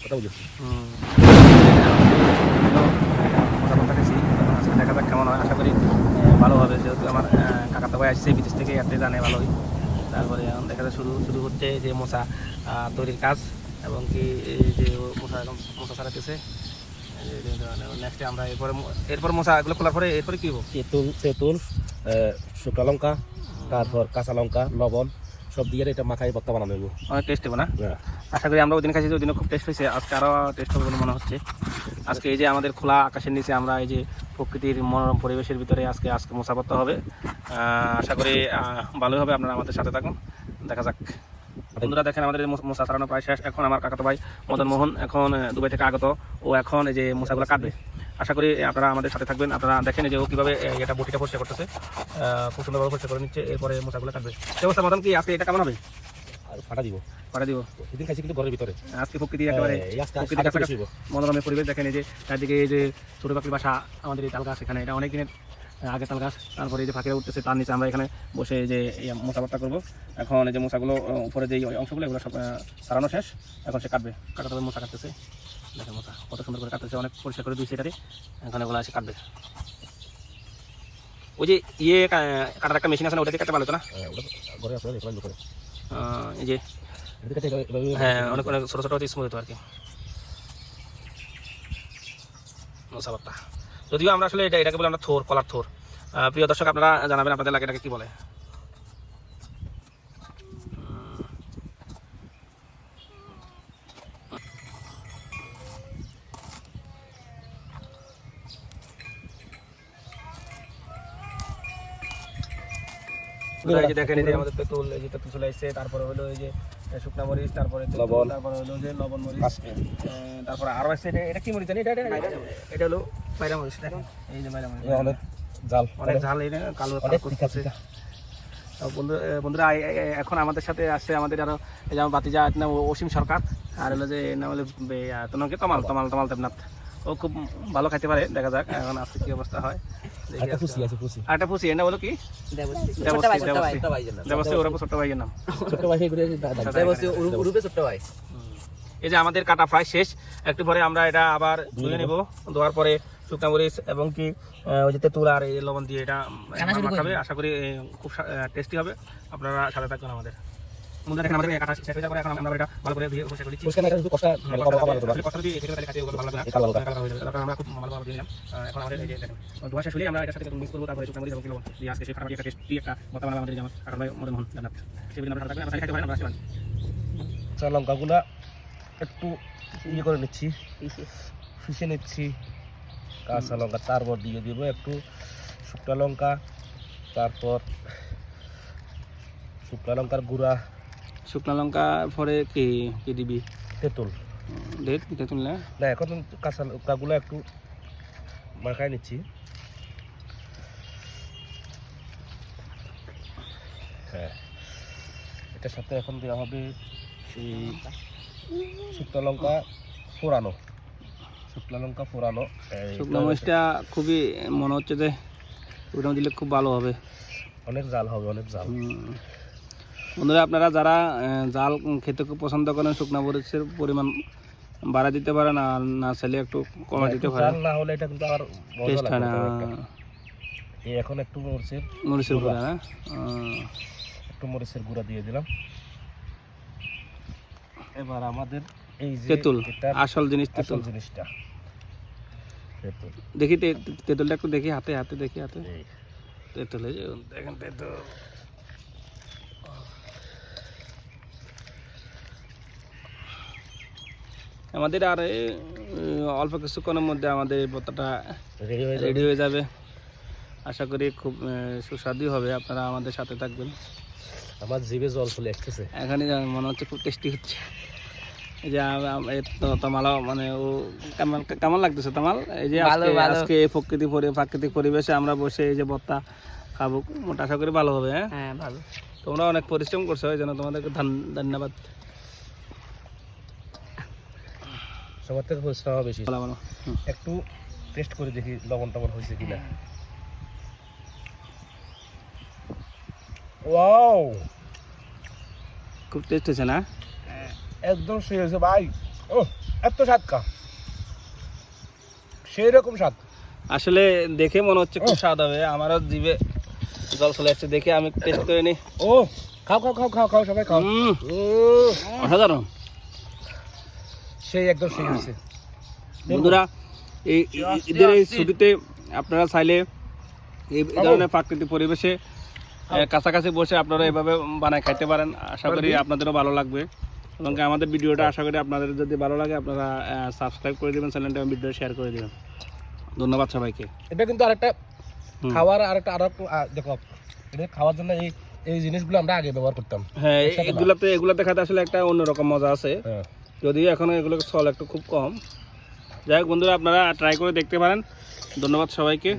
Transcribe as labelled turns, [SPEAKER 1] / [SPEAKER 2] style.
[SPEAKER 1] কথা
[SPEAKER 2] দেখা যাক কেমন হয়। আশা করি ভালো হবে। যেহেতু আমার কাকাতো ভাই আসছে বিদেশ থেকে এতে জানে ভালোই। তারপরে এখন দেখা যায় শুরু শুরু হচ্ছে যে মশা তৈরির কাজ এবং কি যে মশা এখন মশা ছাড়াতেছে। নেক্সটে আমরা এরপরে এরপর মশা এগুলো খোলার পরে এরপরে কি হব?
[SPEAKER 1] তেঁতুল তেঁতুল শুকনো লঙ্কা তারপর কাঁচা লঙ্কা লবণ সব দিয়ে এটা মাখাই ভর্তা বানানো হইব।
[SPEAKER 2] অনেক টেস্ট হবে না? আশা করি আমরা ওদিন খাইছি ওদিনও খুব টেস্ট হয়েছে আজকে আরও টেস্ট হবে বলে মনে হচ্ছে। আজকে এই যে আমাদের খোলা আকাশের নিচে আমরা এই যে প্রকৃতির মনোরম পরিবেশের ভিতরে আজকে আজকে মশাপত্তা হবে। আশা করি ভালোই হবে আপনারা আমাদের সাথে থাকুন। দেখা যাক। বন্ধুরা দেখেন আমাদের মশা সারানো প্রায় শেষ। এখন আমার কাকাতো ভাই মদন মোহন এখন দুবাই থেকে আগত। ও এখন এই যে মশাগুলো কাটবে। আশা করি আপনারা আমাদের সাথে থাকবেন। আপনারা দেখেন যে ও কীভাবে এটা বটিটা পরিষ্কার করতেছে। খুব সুন্দরভাবে পরিষ্কার করে নিচ্ছে এরপরে মশাগুলো কাটবে। সে অবস্থা মদন কি আজকে এটা কেমন হবে?
[SPEAKER 1] আর ফাটা দিব।
[SPEAKER 2] করে দিব।
[SPEAKER 1] সেদিন খাইছি কিন্তু ঘরের ভিতরে।
[SPEAKER 2] আজকে প্রকৃতি একেবারে
[SPEAKER 1] হইব।
[SPEAKER 2] মনোরমের পরিবেশ। দেখেন এই যে চারদিকে এই যে ছোটো পাখির বাসা আমাদের এই তাল গাছ এখানে। এটা অনেক দিনের আগে তাল গাছ। তারপরে এই যে পাখিরা উঠতেছে তার নিচে আমরা এখানে বসে যে এই করব। এখন এই যে মশাগুলো উপরে যে অংশগুলো এগুলো সব সারানো শেষ। এখন সে কাটবে। কাটাতে মশা কাটতেছে। দেখেন মশা কত সুন্দর করে কাটতেছে অনেক পরিষ্কার করে দিয়েছে এটাতে। এখন এগুলো এসে কাটবে। ওই যে ইয়ে কাটার একটা মেশিন আছে না ওটা দিয়ে কাটতে হতো না?
[SPEAKER 1] হ্যাঁ, আছে
[SPEAKER 2] এই যে হ্যাঁ অনেক অনেক ছোটো ছোটো স্মুথ হতো আর কি। মশা বার্তা যদিও আমরা আসলে এটা এটাকে বলে আমরা থোর কলার থোর। প্রিয় দর্শক আপনারা জানাবেন আপনাদের লাগে এটাকে কি বলে। দেখেন এই যে আমাদের তেঁতুল এই যে তেঁতুল চলে আসছে তারপরে হলো এই যে শুকনা মরিচ তারপরে
[SPEAKER 1] লবণ।
[SPEAKER 2] তারপরে হলো যে লবণ মরিচ তারপরে আরও আছে এটা এটা কি মরিচ জানি? এটা এটা এটা হলো পায়রা মরিচ এই যে পায়রা মরিচ।
[SPEAKER 1] অনেক জাল
[SPEAKER 2] অনেক ঝাল এই কালো
[SPEAKER 1] অনেক
[SPEAKER 2] কালো
[SPEAKER 1] তিখা
[SPEAKER 2] করতেছে।
[SPEAKER 1] তিখা।
[SPEAKER 2] তো বন্ধু বন্ধুরা এখন আমাদের সাথে আসছে আমাদের আরও এই যে আমার বাতিজা নাম অসীম সরকার। আর হলো যে নাম হলো বে- কি তমাল তমাল তমাল দেবনাথ। ও খুব ভালো খাইতে পারে দেখা যাক এখন আজকে কি অবস্থা হয়। কি? ওর ছোট ভাইয়ের নাম।
[SPEAKER 1] ছোট ভাই
[SPEAKER 2] এই যে আমাদের কাটা প্রায় শেষ একটু পরে আমরা এটা আবার ধুয়ে নেব। ধোয়ার পরে শুকনা মরিচ এবং কি ওই যে তেঁতুল আর এই লবণ দিয়ে এটা মাখাবে আশা করি খুব টেস্টি হবে। আপনারা সাথে থাকবেন আমাদের। বন্ধুরা দেখেন আমাদের কাটা শেষ হয়ে যাবে এখন আমরা এটা ভালো করে ধুয়ে পরিষ্কার করে দিচ্ছি
[SPEAKER 1] পুষ্কার একটা কষ্ট কম কম
[SPEAKER 2] আসলে কষ্ট দিয়ে এখানে তাহলে খাতে ভালো লাগবে না।
[SPEAKER 1] এটা ভালো
[SPEAKER 2] যাবে। তারপর আমরা খুব ভালোভাবে দিয়ে দিলাম। এখন আমাদের এই যে দেখেন, ধোয়া শেষ হলেই আমরা এটার সাথে মিক্স করব, তারপরে শুকনো মরিচ এবং লবণ দিয়ে আজকে সেই ফাটাফাটি একটা টেস্টি একটা ভর্তা আমাদের এই যে ভাই মদন মোহন জান্নাত। সেই দিন আমরা থাকবেন, আমরা খাইতে পারেন, আমরা আসতে পারেন।
[SPEAKER 1] কাঁচা লঙ্কাগুলা একটু ইয়ে করে নিচ্ছি ফিসে নিচ্ছি কাঁচা লঙ্কা তারপর দিয়ে দিব একটু শুকনো লঙ্কা তারপর শুকনো লঙ্কার গুঁড়া
[SPEAKER 2] শুকনো লঙ্কা পরে কি কি দিবি?
[SPEAKER 1] তেঁতুল।
[SPEAKER 2] ডেট তেঁতুল না।
[SPEAKER 1] না এখন কাঁচা লঙ্কাগুলো একটু মাখাই নিচ্ছি। হ্যাঁ। এটার সাথে এখন দেওয়া হবে সেই শুকনো লঙ্কা ফোড়ানো। শুকনো লঙ্কা ফোড়ানো।
[SPEAKER 2] শুকনো মরিচটা খুবই মনে হচ্ছে যে ওটা দিলে খুব ভালো হবে।
[SPEAKER 1] অনেক জাল হবে অনেক জাল।
[SPEAKER 2] বন্ধুরা আপনারা যারা জাল খেতে খুব পছন্দ করেন শুকনো মরিচের পরিমাণ বাড়া দিতে পারেন আর না চাইলে একটু কমে দিতে পারেন।
[SPEAKER 1] না হলে এটা কিন্তু আর
[SPEAKER 2] টেস্ট হয় না।
[SPEAKER 1] এখন একটু মরিচের
[SPEAKER 2] মরিচের
[SPEAKER 1] গুঁড়া।
[SPEAKER 2] না
[SPEAKER 1] একটু মরিচের গুঁড়া দিয়ে দিলাম। এবার আমাদের এই যে
[SPEAKER 2] তেঁতুল আসল জিনিস তেঁতুল।
[SPEAKER 1] জিনিসটা।
[SPEAKER 2] দেখি তেঁতুলটা একটু দেখি হাতে হাতে দেখি হাতে। তেঁতুল দেখেন তেঁতুল। আমাদের আর অল্প কিছুক্ষণের মধ্যে আমাদের ভর্তাটা
[SPEAKER 1] রেডি হয়ে যাবে।
[SPEAKER 2] আশা করি খুব সুস্বাদু হবে। আপনারা আমাদের সাথে থাকবেন।
[SPEAKER 1] আমার জিভে জল চলে আসতেছে।
[SPEAKER 2] এখানে মনে হচ্ছে খুব টেস্টি হচ্ছে। এই যে আম- আম- এই তো তামালাও মানে ও কেমন কেমন লাগতেছে তামাল? এই যে আজকে এই প্রকৃতি প্রাকৃতিক পরিবেশে আমরা বসে এই যে ভর্তা খাব মোটা আশা করি ভালো হবে হ্যাঁ?
[SPEAKER 3] হ্যাঁ ভালো।
[SPEAKER 2] তোমরা অনেক পরিশ্রম করছ এই জন্য তোমাদেরকে ধান- ধন্যবাদ।
[SPEAKER 1] সবার থেকে হবে বেশি। একটু টেস্ট করে দেখি লবণ টবণ হয়েছে কিনা। ওয়াও!
[SPEAKER 2] খুব টেস্ট হয়েছে না?
[SPEAKER 1] একদম সেই হয়েছে ভাই। ও এত স্বাদ কা। সেই রকম স্বাদ।
[SPEAKER 2] আসলে দেখে মনে হচ্ছে খুব স্বাদ হবে। আমারও জিভে জল চলে আসছে। দেখে আমি টেস্ট করে নিই
[SPEAKER 1] ও খাও খাও খাও খাও খাও সবাই খাও।
[SPEAKER 2] অসাধারণ।
[SPEAKER 1] সেই একদম সেই হয়েছে।
[SPEAKER 2] বন্ধুরা এই ঈদের এই ছুটিতে আপনারা চাইলে এই ধরনের প্রাকৃতিক পরিবেশে কাছাকাছি বসে আপনারা এভাবে বানায় খাইতে পারেন। আশা করি আপনাদেরও ভালো লাগবে। এবং আমাদের ভিডিওটা আশা করি আপনাদের যদি ভালো লাগে আপনারা সাবস্ক্রাইব করে দেবেন চ্যানেলটা ভিডিও শেয়ার করে দেবেন। ধন্যবাদ সবাইকে।
[SPEAKER 1] এটা কিন্তু আরেকটা খাওয়ার আরেকটা আর দেখো এটা খাওয়ার জন্য এই এই জিনিসগুলো আমরা আগে ব্যবহার করতাম।
[SPEAKER 2] হ্যাঁ এগুলাতে এগুলাতে খাতে আসলে একটা অন্যরকম মজা আছে।
[SPEAKER 1] হ্যাঁ
[SPEAKER 2] যদিও এগুলোকে এগুলো চল একটু খুব কম। যাই হোক বন্ধুরা, আপনারা ট্রাই করে দেখতে পারেন। ধন্যবাদ সবাইকে।